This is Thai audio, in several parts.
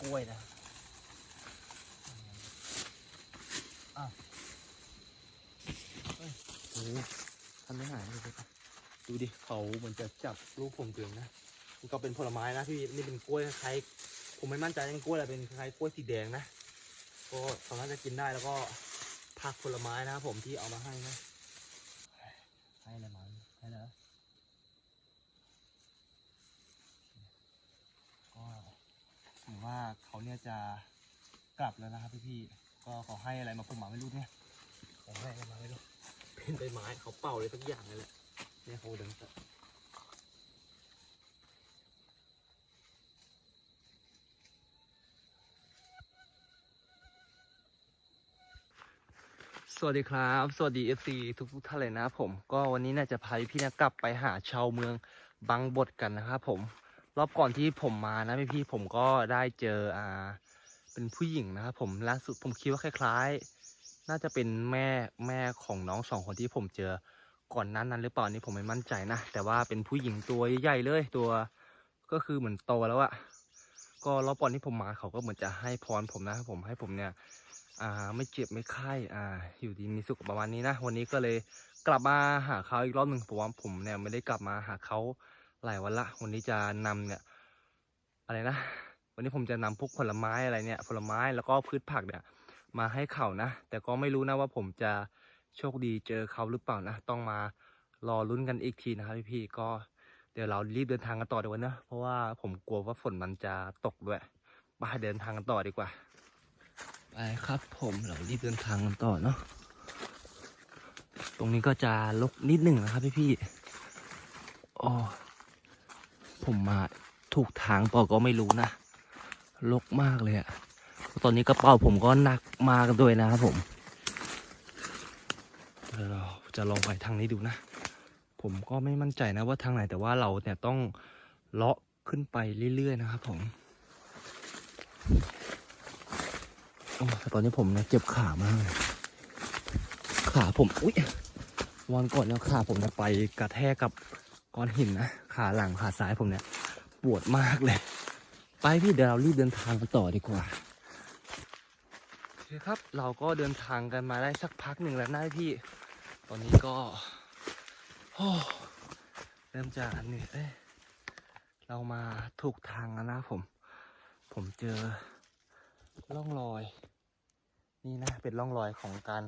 กล้วยนะอ้าวโอ้โหทำไม่หายเลยดูดิเขาเหมือนจะจับลูกผมเตืองนะมันก็เป็นผลไม้นะพี่นี่เป็นกล้วยคล้ายผมไม่มั่นใจเป็นกล้วยอะไรเป็นคล้ายกล้วยสีแดงนะก็สามารถจะกินได้แล้วก็ผักผลไม้นะครับผมที่เอามาให้นะให้อะไรมาให้แล้วก็ถือว่า เขาเนี่ยจะกลับแล้วนะครับพี่ๆก็เขาให้อะไรมาผมมาไม่รู้เนี่ยเขาให้อะไรมาไม่รู้เป็นใบไม้เขาเป่าเลยทุกอย่างเลยแหละเนี่ยเขาเดินตัดสวัสดีครับ สวัสดี FC ทุกทุกๆท่านเลยนะครับผม ก็วันนี้น่าจะพาพี่ๆนะกลับไปหาชาวเมืองบางบดกันนะครับผม รอบก่อนที่ผมมานะพี่ๆผมก็ได้เจออ่า เป็นผู้หญิงนะครับผมล่าสุดผมคิดว่าคล้าย ๆ น่าจะเป็นแม่แม่ของน้องสองคนที่ผมเจอก่อนนั้นนั้นหรือเปล่านี่ผมไม่มั่นใจนะแต่ว่าเป็นผู้หญิงตัวใหญ่ๆเลยตัว ก็คือเหมือนโตแล้วอะก็รอบก่อนที่ผมมาเขาก็เหมือนจะให้พรผมนะผมให้ผมเนี่ย อ่าไม่เจ็บไม่ไข้อ่า อยู่ดีมีสุขประมาณนี้นะวันนี้ก็เลยกลับมาหาเขาอีกรอบหนึ่งเพราะว่าผมเนี่ยไม่ได้กลับมาหาเขา หลายวันละ วันนี้จะนำเนี่ย อะไรนะ วันนี้ผมจะนำพวกผลไม้อะไรเนี่ย ผลไม้แล้วก็พืชผักเนี่ย มาให้เขานะ แต่ก็ไม่รู้นะว่าผมจะโชคดีเจอเขาหรือเปล่านะ ต้องมารอลุ้นกันอีกทีนะครับพี่ๆ ก็เดี๋ยวเรารีบเดินทางกันต่อดีกว่านะ เพราะว่าผมกลัวว่าฝนมันจะตกด้วยไปเดินทางกันต่อดีกว่า ไปครับ ผมเรารีบเดินทางกันต่อเนาะ ตรงนี้ก็จะลกนิดหนึ่งนะครับพี่พี่อ๋อ ผมมาถูกทางเปล่าก็ไม่รู้นะลกมากเลยอะตอนนี้กระเป๋าผมก็หนักมากด้วยนะครับผมเราจะลองไปทางนี้ดูนะ ผมก็ไม่มั่นใจนะว่าทางไหนแต่ว่าเราเนี่ยต้องเลาะขึ้นไปเรื่อยๆนะครับผมโอ้ตอนนี้ผมเนี่ยเจ็บขามากเลยขาผม อุ้ยวันก่อนเนี่ยขาผมเนี่ยไปกระแทกกับก้อนหินนะ ขาหลังขาซ้ายผมเนี่ย ปวดมากเลย ไปพี่เดี๋ยวเรารีบเดินทางกันต่อดีกว่าโอเคครับ เราก็เดินทางกันมาได้สักพักหนึ่งแล้วนะพี่ ตอนนี้ก็โอ้เริ่มจะเหนื่อยเอ้ยเรามาถูกทางแล้วนะผม ผมเจอร่องรอย นี่นะเป็นร่องรอยของการ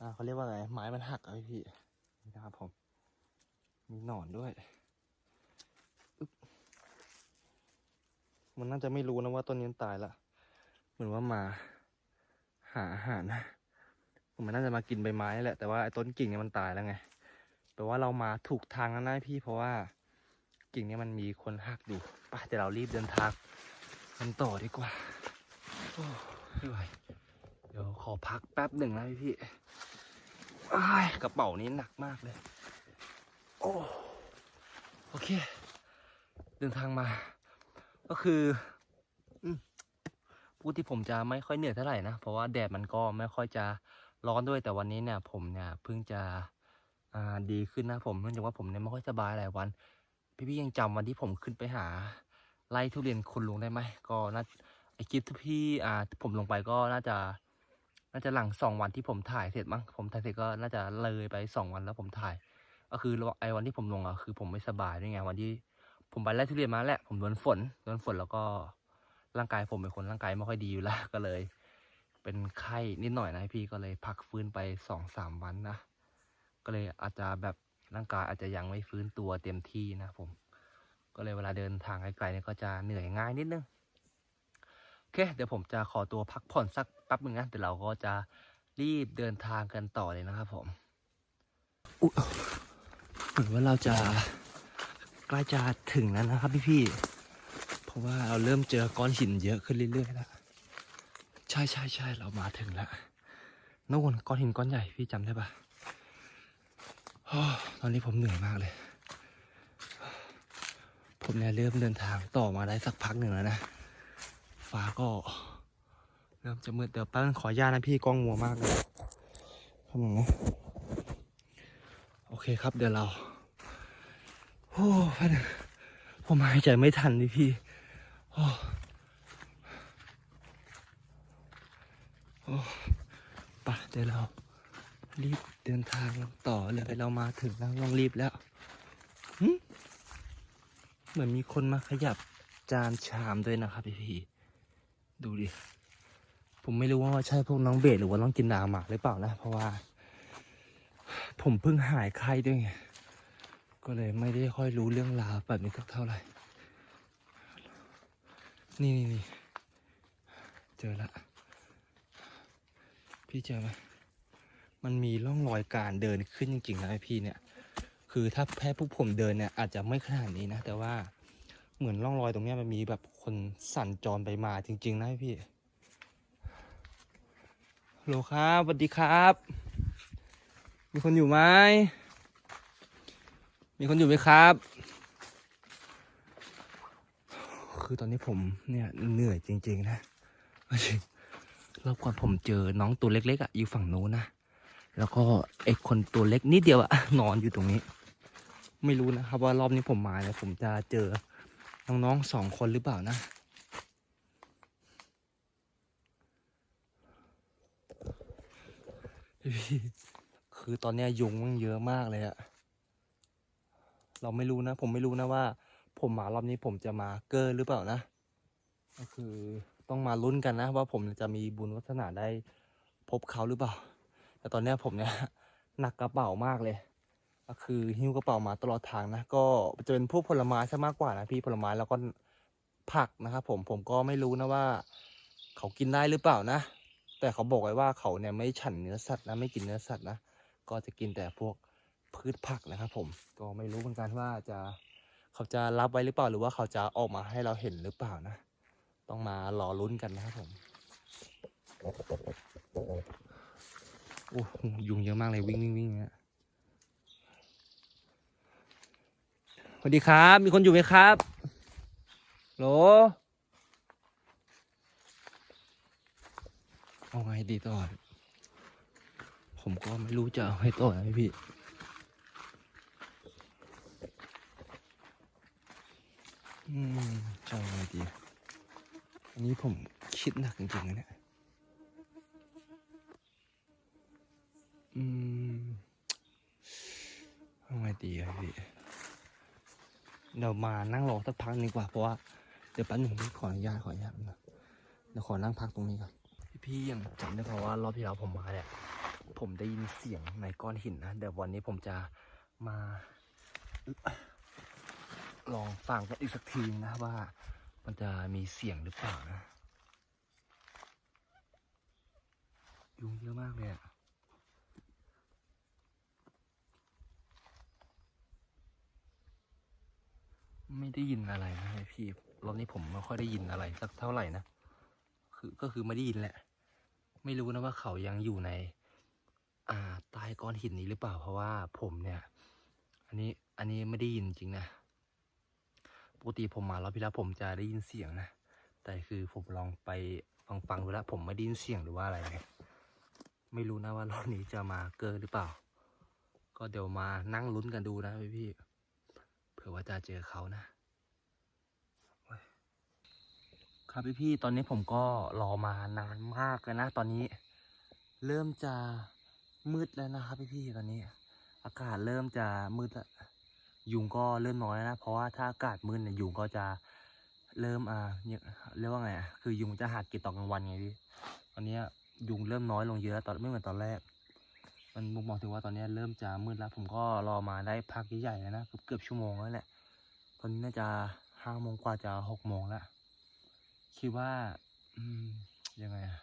อ่าเขาเรียกว่าไงไม้มันหักอะพี่นี่นะครับผม มีหนอนด้วยอึ๊บ มันน่าจะไม่รู้นะว่าต้นนี้ตายละเหมือนว่ามาหาอาหารนะมันน่าจะมากินใบไม้แหละแต่ว่าไอ้ต้นกิ่งเนี่ยมันตายแล้วไงแปลว่าเรามาถูกทางแล้วนะพี่เพราะว่ากิ่งเนี้มันมีคนหักอยู่ปเดี๋ยวเรารีบเดินทางกันต่อดีกว่าโอ้ไม่ไหวเดี๋ยวขอพักแป๊บหนึ่งนะพี่พี่อ้กระเป๋านี้หนักมากเลย โอ้โอเค เดินทางมา ก็คือพูดที่ผมจะไม่ค่อยเหนื่อยเท่าไหร่นะ เพราะว่าแดดมันก็ไม่ค่อยจะร้อนด้วยแต่วันนี้เนี่ยผมเนี่ยเพิ่งจะดีขึ้นนะผมเนื่องจากว่าผมเนี่ยไม่ค่อยสบายหลายวัน พี่ๆยังจำวันที่ผมขึ้นไปหาไล่ทุเรียนคุณลุงได้ไหมก็น่าไอคลิปที่พี่อ่าผมลงไปก็น่าจะ น่าจะหลังสองวันที่ผมถ่ายเสร็จมั้งผมถ่ายเสร็จก็น่าจะเลยไปสองวันแล้วผมถ่าย ก็คือไอวันที่ผมลงอะคือผมไม่สบายด้วยไงวันที่ ผมไปไล่ทุเรียนมาแหละ ผมโดนฝนโดนฝนแล้วก็ร่างกายผมเป็นคนร่างกายไม่ค่อยดีอยู่แล้วก็เลย เป็นไข้นิดหน่อยนะพี่ก็เลยพักฟื้นไปสองสามวันนะก็เลยอาจจะแบบร่างกายอาจจะยังไม่ฟื้นตัวเต็มที่นะผม ก็เลยเวลาเดินทางไกลๆเนี่ยก็จะเหนื่อยง่ายนิดนึงโอเค เดี๋ยวผมจะขอตัวพักผ่อนสักแป๊บหนึ่งนะเดี๋ยวเราก็จะรีบเดินทางกันต่อเลยนะครับผมเหมือนว่าเราจะ ใกล้จะถึงแล้วนะครับพี่ๆเพราะว่าเราเริ่มเจอก้อนหินเยอะขึ้นเรื่อยๆแล้วใช่ใช่ใช่เรามาถึงแล้วโน่นก้อนหินก้อนใหญ่พี่จำได้ปะอตอนนี้ผมเหนื่อยมากเลย ผมเนี่ยเริ่มเดินทางต่อมาได้สักพักหนึ่งแล้วนะ ฟ้าก็ เริ่มจะมืดเดี๋ยวแป๊บขออนุญาตนะพี่กล้องมัวมากเลยทำอย่างนี้โอเคครับเดี๋ยวเรา โอ้แป๊บนึงผมหายใจไม่ทันดิพี่โอ้โอ้ไปะเดี๋ยวเรารีบเดินทางต่อเลยเรามาถึงแล้วต้องรีบแล้วเหมือนมีคนมาขยับจานชามด้วยนะครับพี่พี่ดูดิ ผมไม่รู้ว่าใช่พวกน้องเบสหรือว่าน้องกินนาหมากหรือเปล่านะ เพราะว่า ผมเพิ่งหายไข้ด้วยไง ก็เลยไม่ได้ค่อยรู้เรื่องราวแบบนี้สักเท่าไหร่ นี่นี่นี่เจอละ พี่เจอไหมมันมีร่องรอยการเดินขึ้นจริงๆนะพี่เนี่ย คือถ้าแพ้พวกผมเดินเนี่ยอาจจะไม่ขนาดนี้นะ แต่ว่าเหมือนร่องรอยตรงนี้มันมีแบบคนสั่นจรไปมาจริง ๆ นะพี่โหลครับสวัสดีครับ มีคนอยู่ไหม มีคนอยู่ไหมครับ คือตอนนี้ผมเนี่ยเหนื่อยจริง ๆ นะจริงรอบก่อนผมเจอน้องตัวเล็กๆอะอยู่ฝั่งโน้นนะ แล้วก็ไอ้คนตัวเล็กนิดเดียวอะนอนอยู่ตรงนี้ ไม่รู้นะครับว่ารอบนี้ผมมาเนี่ยผมจะเจอน้องๆสองคนหรือเปล่านะ คือตอนนี้ยยุงมันเยอะมากเลยอะ เราไม่รู้นะ ผมไม่รู้นะว่า ผมมารอบนี้ผมจะมาเกอร์หรือเปล่านะ ก็คือต้องมาลุ้นกันนะ ว่าผมจะมีบุญวัฒนาได้พบเขาหรือเปล่า แต่ตอนนี้ผมเนี่ยหนักกระเป๋ามากเลย ก็คือหิ้วกระเป๋ามาตลอดทางนะ ก็จะเป็นพวกผลไม้ซะมากกว่านะพี่ผลไม้แล้วก็ผักนะครับผมผมก็ไม่รู้นะว่า เขากินได้หรือเปล่านะ แต่เขาบอกไว้ว่าเขาเนี่ยไม่ฉันเนื้อสัตว์นะไม่กินเนื้อสัตว์นะ ก็จะกินแต่พวก พืชผักนะครับผมก็ไม่รู้เหมือนกันว่าจะเขาจะรับไว้หรือเปล่าหรือว่าเขาจะออกมาให้เราเห็นหรือเปล่านะ ต้องมารอลุ้นกันนะครับผมโอ้ยุงเยอะมากเลยวิ่งวิ่งวิ่งเนี่ยสวัสดีครับ มีคนอยู่ไหมครับโหลเอาไงดีต่อผมก็ไม่รู้จะเอาให้ต่อนะพี่ อืมจะเอาไงดี อันนี้ผมคิดหนักจริงๆนะเนี่ย อืมเอาไงดีอะพี่ เดี๋ยวมานั่งรอสักพักนึงดีกว่า เพราะว่าเดี๋ยวแป๊บหนึ่งพี่ขออนุญาตขออนุญาตนะเดี๋ยวขอนั่งพักตรงนี้ก่อน พี่ๆยังจำได้เพราะว่ารอบที่แล้วผมมาเนี่ยผมได้ยินเสียงในก้อนหินนะ เดี๋ยววันนี้ผมจะมา ลองฟังกันอีกสักทีนะว่ามันจะมีเสียงหรือเปล่านะ ยุงเยอะมากเลยอะไม่ได้ยินอะไรนะพี่รอบนี้ผมไม่ค่อยได้ยินอะไรสักเท่าไหร่นะคือก็คือไม่ได้ยินแหละ ไม่รู้นะว่าเขายังอยู่ใน อ่าใต้ก้อนหินนี้หรือเปล่าเพราะว่าผมเนี่ย อันนี้อันนี้ไม่ได้ยินจริงนะ ปกติผมมารอบที่แล้วผมจะได้ยินเสียงนะ แต่คือผมลองไปฟังฟังๆดูแล้วผมไม่ได้ยินเสียงหรือว่าอะไรเลยไม่รู้นะว่ารอบนี้จะมาเกินหรือเปล่า ก็เดี๋ยวมานั่งลุ้นกันดูนะพี่พี่ๆเผื่อว่าจะเจอเขานะ ครับพี่พี่ๆตอนนี้ผมก็รอมานานมากเลยนะ ตอนนี้ เริ่มจะมืดแล้วนะครับพี่พี่ๆตอนนี้ อากาศเริ่มจะมืดแล้ว ยุงก็เริ่มน้อยแล้วนะ เพราะว่าถ้าอากาศมืดเนี่ยยุงก็จะเริ่มอ่าเรียกว่าไงอะคือยุงจะหากินตอนกลางวันไงพี่ตอนนี้ยยุงเริ่มน้อยลงเยอะตอนไม่เหมือนตอนแรก มันมุมมองถึงว่าตอนนี้เริ่มจะมืดแล้ว ผมก็รอมาได้พักใหญ่ๆแล้วนะเกือบเกือบชั่วโมงแล้วแหละตอนนี้น่าจะห้าโมงกว่าจะหกโมงแล้วคิดว่าอืมยังไงอะ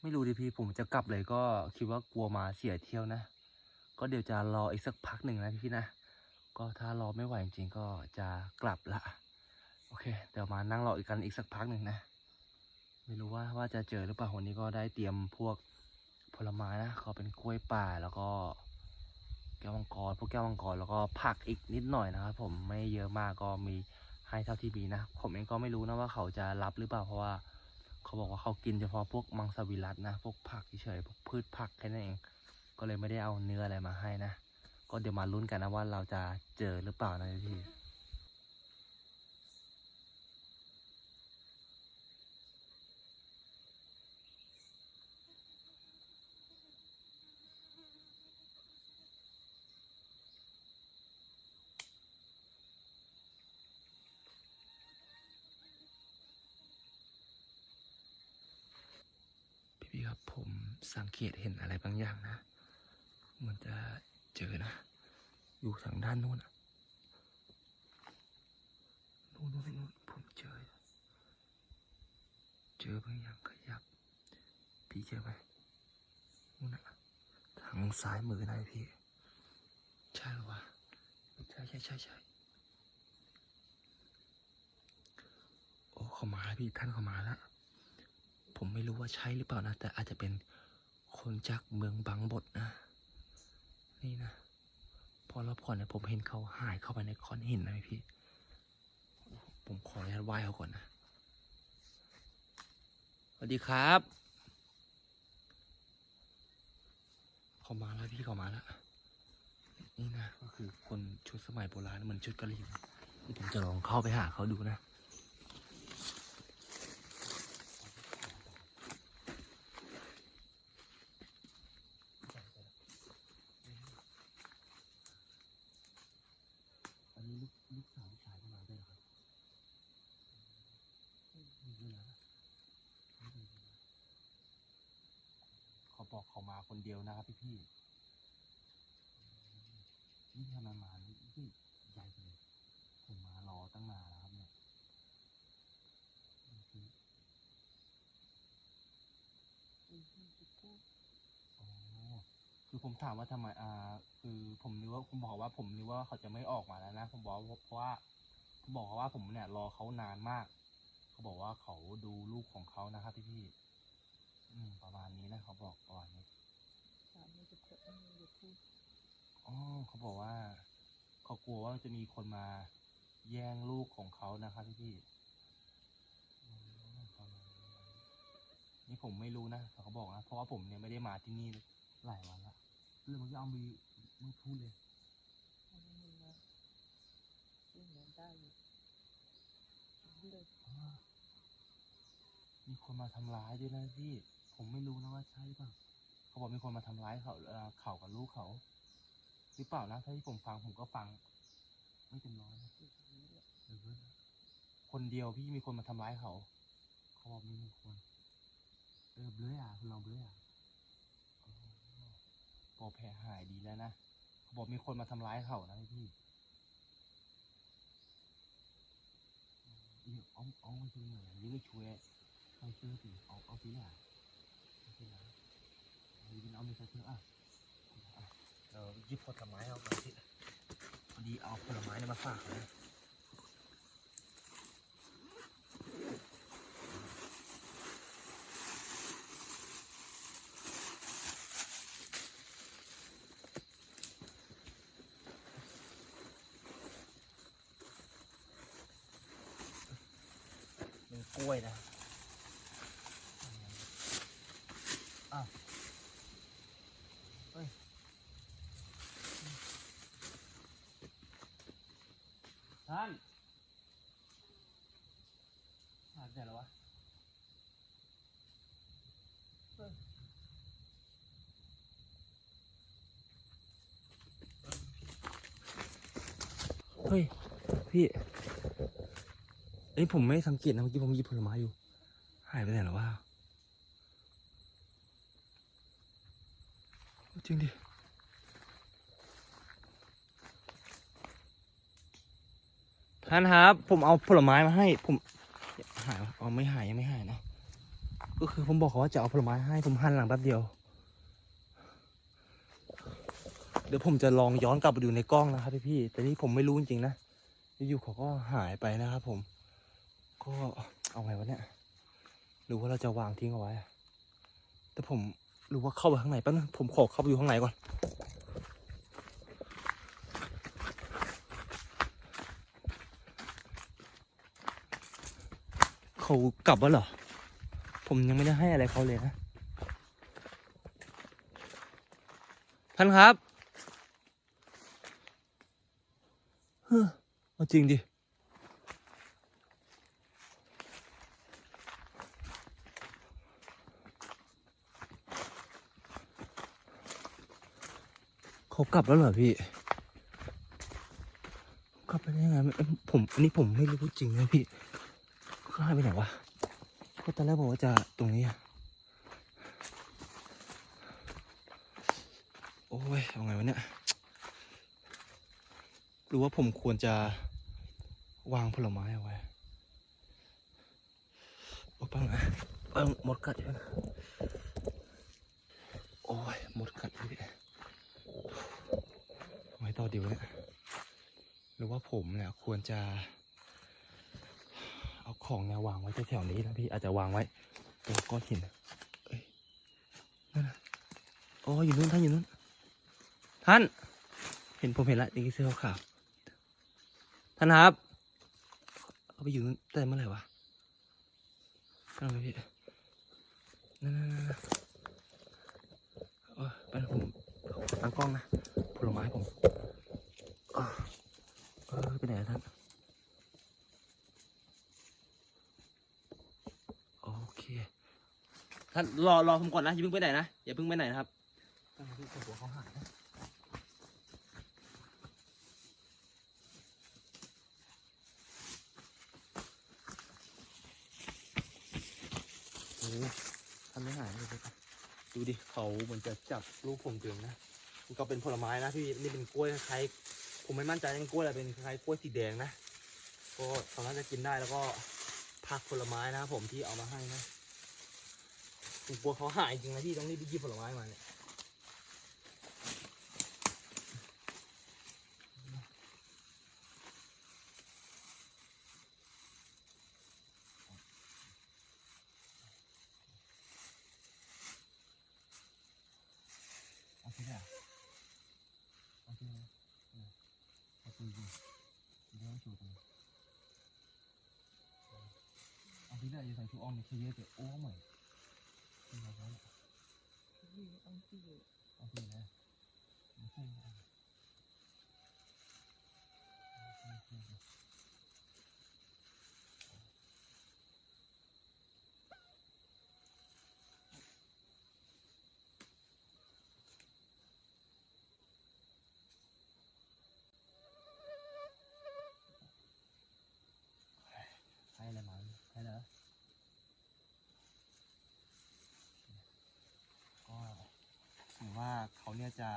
ไม่รู้ดิพี่ผมจะกลับเลยก็คิดว่ากลัวมาเสียเที่ยวนะ ก็เดี๋ยวจะรออีกสักพักหนึ่งนะพี่นะ ก็ถ้ารอไม่ไหวจริงๆก็จะกลับละ โอเค เดี๋ยวมานั่งรออีกกันอีกสักพักหนึ่งนะ ไม่รู้ว่าว่าจะเจอหรือเปล่าวันนี้ก็ได้เตรียมพวกผลไม้นะก็เป็นกล้วยป่าแล้วก็แก้วมังกรพวกแก้วมังกรแล้วก็ผักอีกนิดหน่อยนะครับผมไม่เยอะมากก็มีให้เท่าที่มีนะ ผมเองก็ไม่รู้นะว่าเขาจะรับหรือเปล่าเพราะว่า เขาบอกว่าเขากินเฉพาะพวกมังสวิรัตนะ พวกผักเฉยพวกพืชผักแค่นั้นเอง ก็เลยไม่ได้เอาเนื้ออะไรมาให้นะ ก็เดี๋ยวมาลุ้นกันนะว่าเราจะเจอหรือเปล่านะพี่พี่ครับผมสังเกตเห็นอะไรบางอย่างนะ มันจะ เจอนะ อยู่ทางด้านนู้นอะนู้นนู้นนู้นผมเจอ เจอบางอย่างขยับ พี่เจอไหมนู่นน่ะทางซ้ายมือนะพี่ ใช่หรอวะ ใช่ใช่ใช่ใช่โอ้เขามาพี่ท่านเขามาแล้ว ผมไม่รู้ว่าใช่หรือเปล่านะ แต่อาจจะเป็นคนจากเมืองบางบดนะ นี่นะ พอเรอบก่อนเนี่ยผมเห็นเขาหายเข้าไปในคอนหินนะพี่ ผมขออนุญาตไหว้เขาก่อนนะสวัสดีครับเขามาแล้วพี่เขามาแล้วนี่นะก็คือคนชุดสมัยโบราณเหมือนชุดกะเหรี่ยงที่ผมจะลองเข้าไปหาเขาดูนะ อันนี้ลูกลูกสาวลูกชายเข้ามาด้วยเหรอครับไม่รู้นะไม่รู้นะเขาบอกเขามา ครับพี่พี่นี่ทำไมมานี่นี่ใหญ่เลย ผมมารอตั้งนานแล้วครับเนี่ยนี่ออ๋อคือผมถามว่าทำไมอ่า คือผมนึกว่าคุณบอกว่า ผมนึกว่าเขาจะไม่ออกมาแล้วนะผมบอกว่าเพราะว่าผมบอกเขาว่าผมเนี่ย รอเขานานมาก เขาบอกว่าเขาดูลูกของเขานะครับพี่พี่ประมาณนี้นะเขาบอกประมาณนี้ ถามไม่จะเถอะไม่จะพูดอ๋อเขาบอกว่า เขากลัวว่าจะมีคนมาแย่งลูกของเขานะครับพี่พี่ๆอืมประมาณนี้นี่ผมไม่รู้นะแต่เขาบอกนะเพราะว่าผมเนี่ยไม่ได้มาที่นี่หลายวันละเรื่องมันก็เอามีไม่พูดเลยอันนี้มีนะซึ่งเงินได้อยู่เลยอ่ามีคนมาทำร้ายด้วยนะพี่ ผมไม่รู้นะว่าใช่เปล่า เขาบอกมีคนมาทำร้ายเขาเอ่อเขากับลูกเขา หรือเปล่านะถ้าที่ผมฟังผมก็ฟัง ไม่เต็มร้อยนะอยู่ตรงนี้แหละเออคนเดียวพี่มีคนมาทำร้ายเขาเขาบอกมีหนึ่งคนเออเบลออะคุณลองเบลออะอ๋อพอแผลหายดีแล้วนะเขาบอกมีคนมาทำร้ายเขานะพี่อืม ông ông cái chuyện này những cái chuối hồi ดินเอาไม่ใช่เพื่ออะเรายิบผลไม้เอาไปสิพอดีเอาผลไม้มาฝากนะกล้วยนะอ้าวเฮ้ย ท่านหายไปไหนแล้ววะเฮ้ย พี่เอ้ยผมไม่สังเกตนะเมื่อกี้ผมหยิบผลไม้อยู่ หายไปไหนแล้ววะจริงดิ ท่านครับ ผมเอาผลไม้มาให้ ผมหายอ๋อไม่หายยังไม่หายนะก็คือผมบอกเขาว่าจะเอาผลไม้ให้ผมหันหลังแป๊บเดียว เดี๋ยวผมจะลองย้อนกลับไปดูในกล้องนะครับพี่ๆแต่นี่ผมไม่รู้จริงๆนะอยู่เขาก็หายไปนะครับผม ก็เอาไงวะเนี่ยหรือว่าเราจะวางทิ้งเอาไว้แต่ผมรือว่าเข้าไปข้างในแป๊บนึงผมขอเข้าไปอยู่ข้างในก่อน เขากลับแล้วเหรอ ผมยังไม่ได้ให้อะไรเขาเลยนะ ท่านครับเฮ้อเอาจริงดิเขากลับแล้วเหรอพี่ กลับไปได้ยังไงผมอันนี้ผมไม่รู้จริงนะพี่ ข้างห้ไปไหนวะก็ตอนแรกบอกว่าจะตรงนี้โอ้ยเอาไงวะเนี่ย รู้ว่าผมควรจะวางผลไม้เอาไว้โอ้ปังนะปังหมดกัดอยู่นะโอ้ยหมดกัดพี่ไว้ต่อดีวะเนี่ยรู้ว่าผมเนี่ยควรจะ ของเนี่ยวางไว้แถวๆนี้นะพี่อาจจะวางไว้ตรงก้อนหินนั่นนะอ้ยอยู่นู้นท่านอยู่นู้นท่าน เห็นผมเห็นละนี่เสื้อขาวท่านครับเอาไปอยู่นู้นแต่เมื่อไหร่วะนั่นเลยพี่นั่นนั่นนั่นเออเป็นผมตั้งกล้องนะผลไม้ผมเออเออไปไหนอะท่าน โอเค ท่าน รอรอผมก่อนนะอย่าเพิ่งไปไหนนะอย่าเพิ่งไปไหนนะครับตั้งที่หัวเขาหายนะโอ้ท่านไม่หายเลยครับดูดิเขาเหมือนจะจับลูกผมเตืองนะมันก็เป็นผลไม้นะพี่นี่เป็นกล้วยคล้ายผมไม่มั่นใจเป็นกล้วยอะไรเป็นคล้ายกล้วยสีแดงนะก็สามารถจะกินได้แล้วก็ผักผลไม้นะครับผมที่เอามาให้นะ ผมกลัวเขาหายจริงนะพี่ต้องรีบไปหยิบผลไม้มาเนี่ยเอาที่ไหนเอาที่ไหนเอาที่ไหนเดี๋ยวชูตรงนี้เอาที่ไหนจะใส่ชูอ้อมในคีเยอะแต่โอ้เหมือน ที่ไหนวะเนี่ยที่ต้องที่อยู่เอาที่ไหนไม่ใช่นะให้อะไรมาให้แล้วก็ถือ ว่าเขาเนี่ยจะ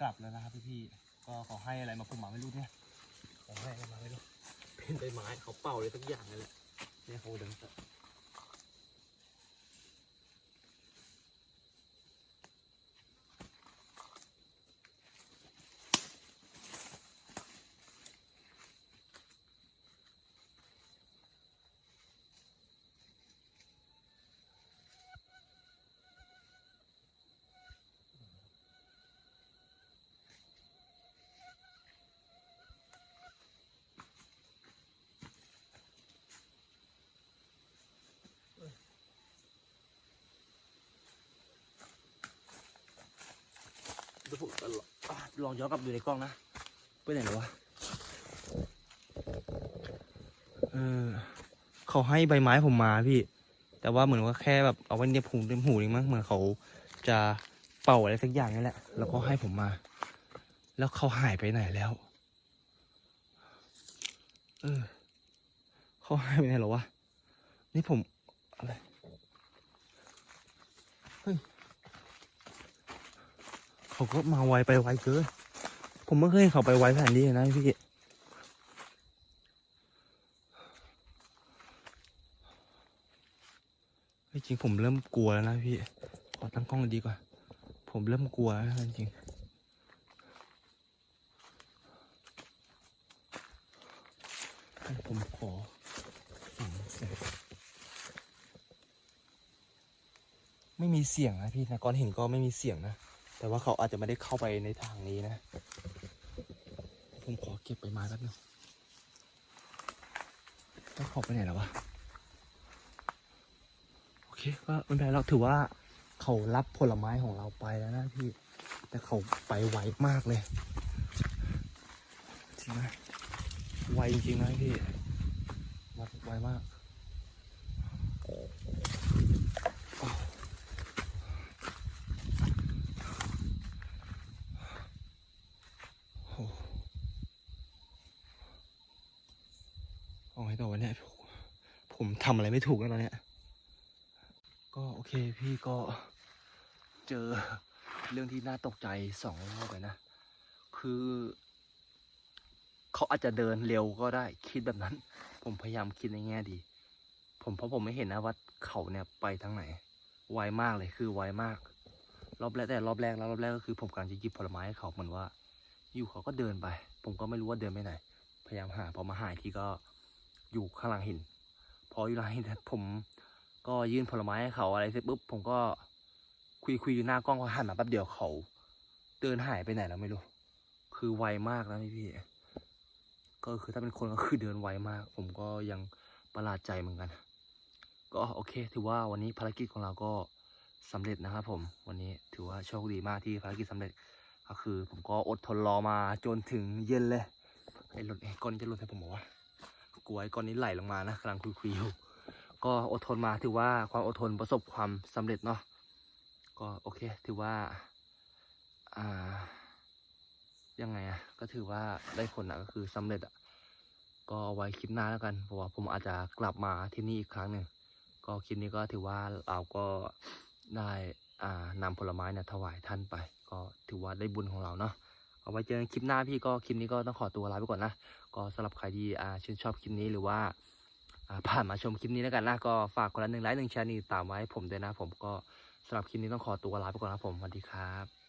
กลับแล้วนะครับพี่ๆก็ขอให้อะไรมาผมมาไม่รู้เนี่ยขอให้อะไรมาไม่รู้เป็นใบไม้เขาเป่าเลยทุกอย่างเลยแหละเนี่ยเขาเดิน ลองย้อนกลับดูในกล้องนะไปไหนแล้ววะเออเขาให้ใบไม้ผมมาพี่ แต่ว่าเหมือนว่าแค่แบบเอาไว้ในหูในหูเองมั้งเหมือนเขาจะเป่าอะไรสักอย่างนี่แหละ แล้วก็ให้ผมมา แล้วเขาหายไปไหนแล้ว เออเขาหายไปไหนหรอวะนี่ผมอะไรเฮ้ย เขาก็มาไวไปไวเกิน ผมไม่เคยเห็นเขาไปไวขนาดนี้นะพี่จริงผมเริ่มกลัวแล้วนะพี่ ขอตั้งกล้องดีกว่า ผมเริ่มกลัวแล้วจริงให้ผมขอฟังไม่มีเสียงนะพี่นะก้อนหินก็ไม่มีเสียงนะ แต่ว่าเขาอาจจะไม่ได้เข้าไปในทางนี้นะ ผมขอเก็บใบไม้แป๊บนึงแล้วเขาไปไหนแล้ววะ โอเคก็ไม่เป็นไรเราถือว่าเขารับผลไม้ของเราไปแล้วนะพี่ แต่เขาไปไวมากเลย จริงไหมไวจริงนะพี่ ไวมากอ้าวโอ้เอาไงต่อวะเนี่ยผม ทำอะไรไม่ถูกแล้วตอนเนี้ยก็โอเคพี่ก็เจอเรื่องที่น่าตกใจสองรอบเลยนะ คือ เขาอาจจะเดินเร็วก็ได้คิดแบบนั้น ผมพยายามคิดในแง่ดี ผมเพราะผมไม่เห็นนะว่าเขาเนี่ยไปทางไหน ไวมากเลยคือไวมาก รอบแรกแต่รอบแรกแล้วรอบแรกก็คือ ผมกำลังจะหยิบผลไม้ให้เขาเหมือนว่า อยู่เขาก็เดินไป ผมก็ไม่รู้ว่าเดินไปไหน พยายามหาพอมาหายที่ก็อยู่ข้างหลังหิน พออยู่หลังหินผมก็ยื่นผลไม้ให้เขาอะไรเสร็จปุ๊บผมก็คุยคุยอยู่หน้ากล้องเขาหันมาแป๊บเดียวเขาเดินหายไปไหนแล้วไม่รู้ คือไวมากนะพี่พี่ก็คือถ้าเป็นคนก็คือเดินไวมาก ผมก็ยังประหลาดใจเหมือนกัน ก็โอเค ถือว่าวันนี้ภารกิจของเราก็สำเร็จนะครับผมวันนี้ถือว่าโชคดีมากที่ภารกิจสำเร็จก็คือ ผมก็อดทนรอมาจนถึงเย็นเลยไอ้รถไอ้ก้อนจะหล่นใส่ผมบอกว่า กลัวไอ้ก้อนนี้ไหลลงมานะกำลังคุยๆอยู่ก็อดทนมาถือว่าความอดทนประสบความสำเร็จเนาะก็โอเค ถือว่าอ่ายังไงอะก็ถือว่าได้ผลอะก็คือสำเร็จอะก็เอาไว้คลิปหน้าแล้วกันเพราะว่าผมอาจจะกลับมาที่นี่อีกครั้งหนึ่งก็คลิปนี้ก็ถือว่าเราก็ได้อ่านำผลไม้เนี่ยถวายท่านไป ก็ถือว่าได้บุญของเราเนาะเอาไว้เจอกันคลิปหน้าพี่ก็คลิปนี้ก็ต้องขอตัวลาไปก่อนนะ ก็สำหรับใครที่ชื่นชอบคลิปนี้หรือว่าผ่านมาชมคลิปนี้แล้วกันนะก็ฝากคนละหนึ่งไลค์หนึ่งแชร์นี่ตามไว้ให้ผมด้วยนะผมก็สำหรับคลิปนี้ต้องขอตัวลาไปก่อนนะผมสวัสดีครับ